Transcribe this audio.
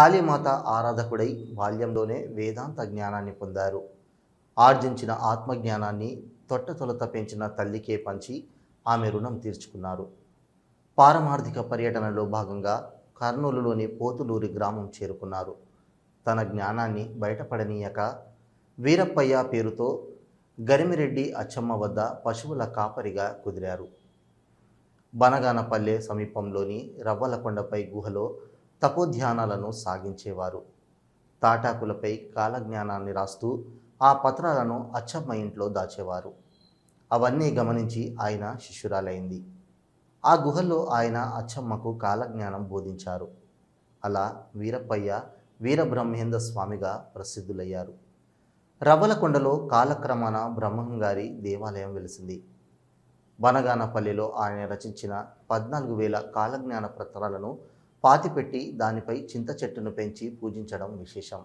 కాళీమాత ఆరాధకుడై బాల్యంలోనే వేదాంత జ్ఞానాన్ని పొందారు. ఆర్జించిన ఆత్మజ్ఞానాన్ని తొట్టతొలత పెంచిన తల్లికే పంచి ఆమె రుణం తీర్చుకున్నారు. పారమార్థిక పర్యటనలో భాగంగా కర్నూలులోని పోతులూరి గ్రామం చేరుకున్నారు. తన జ్ఞానాన్ని బయటపడనీయక వీరప్పయ్య పేరుతో గరిమిరెడ్డి అచ్చమ్మ వద్ద పశువుల కాపరిగా కుదిరారు. బనగానపల్లె సమీపంలోని రవ్వలకొండపై గుహలో తపోధ్యానాలను సాగించేవారు. తాటాకులపై కాలజ్ఞానాన్ని రాస్తూ ఆ పత్రాలను అచ్చమ్మ ఇంట్లో దాచేవారు. అవన్నీ గమనించి ఆయన శిష్యురాలైంది. ఆ గుహల్లో ఆయన అచ్చమ్మకు కాలజ్ఞానం బోధించారు. అలా వీరప్పయ్య వీరబ్రహ్మేంద్ర స్వామిగా ప్రసిద్ధులయ్యారు. రవ్వలకొండలో కాలక్రమాన బ్రహ్మంగారి దేవాలయం వెలిసింది. బనగానపల్లిలో ఆయన రచించిన పద్నాలుగు వేల కాలజ్ఞాన పత్రాలను పాతిపెట్టి దానిపై చింత చెట్టును పెంచి పూజించడం విశేషం.